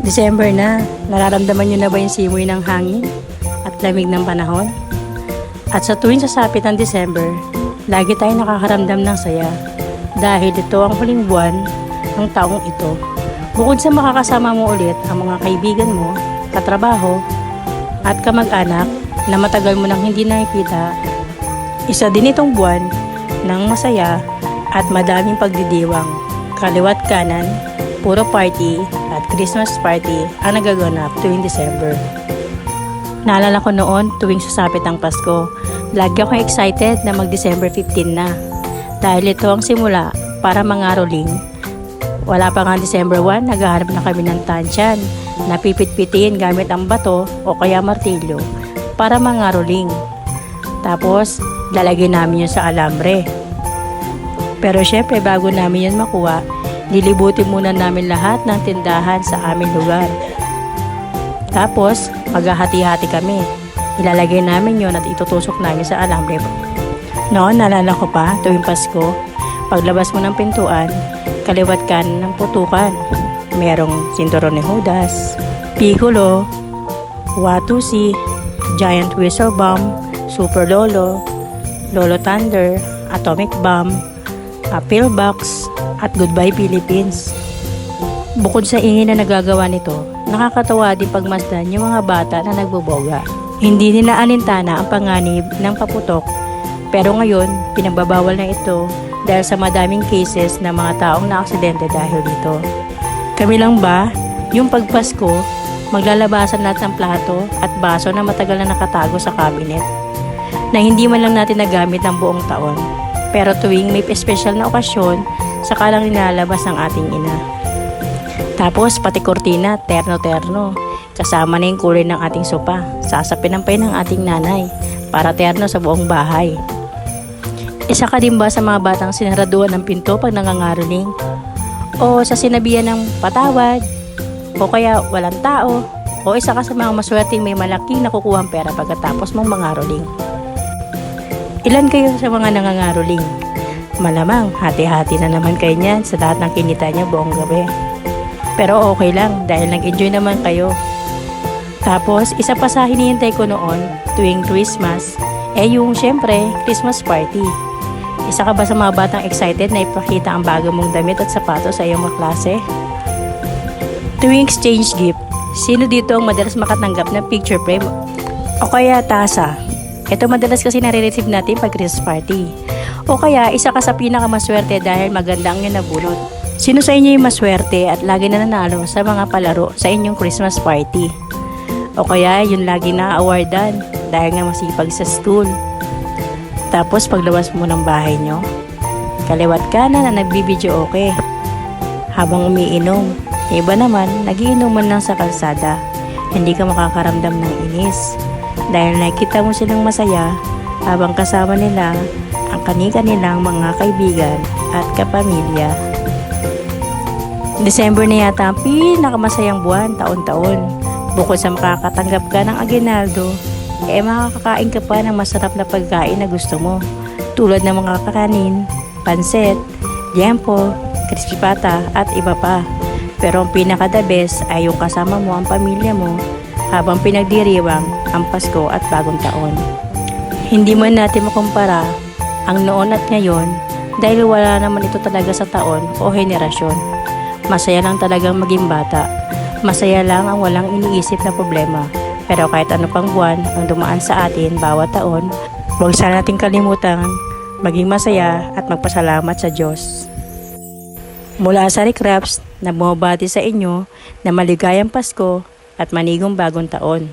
December na, nararamdaman nyo na ba yung simoy ng hangin at lamig ng panahon? At sa tuwing sasapit ng December, lagi tayo nakakaramdam ng saya dahil ito ang huling buwan ng taong ito. Bukod sa makakasama mo ulit ang mga kaibigan mo, katrabaho, at kamag-anak na matagal mo nang hindi nakikita, isa din itong buwan ng masaya at madaming pagdidiwang. Kaliwat kanan, puro party at Christmas party ang nagaganap tuwing December. Naalala ko noon tuwing sasapit ang Pasko, lagi akong excited na mag-December 15 na. Dahil ito ang simula para mangaroling. Wala pa nga December 1, naghahanap na kami ng tansyan na pipit-pitin gamit ang bato o kaya martilyo para mangaroling. Tapos, lalagyan namin yun sa alambre. Pero syempre, bago namin yun makuha, Lilibutin muna namin lahat ng tindahan sa aming lugar. Tapos, maghahati-hati kami. Ilalagay namin yon at itutusok namin sa alambre. Noon, naalala ko pa, tuwing Pasko, paglabas mo ng pintuan, kaliwat kanan ng putukan. Merong sinturon ni Judas, Piccolo, Watusi, Giant Whistle Bomb, Super Lolo, Lolo Thunder, Atomic Bomb, a pillbox, at Goodbye Philippines. Bukod sa ingin na nagagawa nito, nakakatawa din pagmasdan yung mga bata na nagboboga. Hindi nila alintana ang panganib ng paputok, pero ngayon, pinagbabawal na ito dahil sa madaming cases ng mga taong naaksidente dahil dito. Kami lang ba, yung pagpasko, maglalabasan lahat ng plato at baso na matagal na nakatago sa cabinet, na hindi man lang natin nagamit ng buong taon. Pero tuwing may espesyal na okasyon, saka lang nilalabas ng ating ina. Tapos pati kortina, terno-terno. Kasama na yung kulay ng ating sopa. Sasapinampay ng ating nanay para terno sa buong bahay. Isa ka din ba sa mga batang sinaraduan ng pinto pag nangangaroling? O sa sinabihan ng patawad? O kaya walang tao? O isa ka sa mga maswerteng may malaking nakukuha pera pagkatapos mong mangaroling? Ilan kayo sa mga nangangaroling? Malamang, hati-hati na naman kayo niyan sa lahat ng kinita niya buong gabi. Pero okay lang dahil nag-enjoy naman kayo. Tapos, isa pa sa hinihintay ko noon tuwing Christmas, eh yung syempre, Christmas party. Isa ka ba sa mga batang excited na ipakita ang bago mong damit at sapatos sa iyong maklase? Tuwing exchange gift, sino dito ang madalas makatanggap ng picture frame o kaya tasa? Ito madalas kasi nare-receive natin pag Christmas party. O kaya isa ka sa pinakamaswerte dahil maganda ang nabunot. Sino sa inyo yung maswerte at lagi na nanalo sa mga palaro sa inyong Christmas party? O kaya yung lagi na awardan dahil nga masipag sa school. Tapos paglabas mo ng bahay nyo, kaliwat ka na na nagbibideo okay habang umiinom. Iba naman, nagiinuman lang sa kalsada. Hindi ka makakaramdam ng inis. Dahil nakita mo silang masaya habang kasama nila ang kani-kanilang mga kaibigan at kapamilya. December na yata ang pinakamasayang buwan taon-taon. Bukod sa makakatanggap ka ng aginaldo, eh makakakain ka pa ng masarap na pagkain na gusto mo. Tulad ng mga kakanin, pansit, jempo, crispy pata at iba pa. Pero ang pinaka-the best ay yung kasama mo ang pamilya mo habang pinagdiriwang ang Pasko at Bagong Taon. Hindi man natin makumpara ang noon at ngayon dahil wala naman ito talaga sa taon o henerasyon. Masaya lang talagang maging bata. Masaya lang ang walang iniisip na problema. Pero kahit ano pang buwan ang dumaan sa atin bawat taon, huwag sana nating kalimutan maging masaya at magpasalamat sa Diyos. Mula sa Rick Raps na bumabati sa inyo na maligayang Pasko at manigong bagong taon.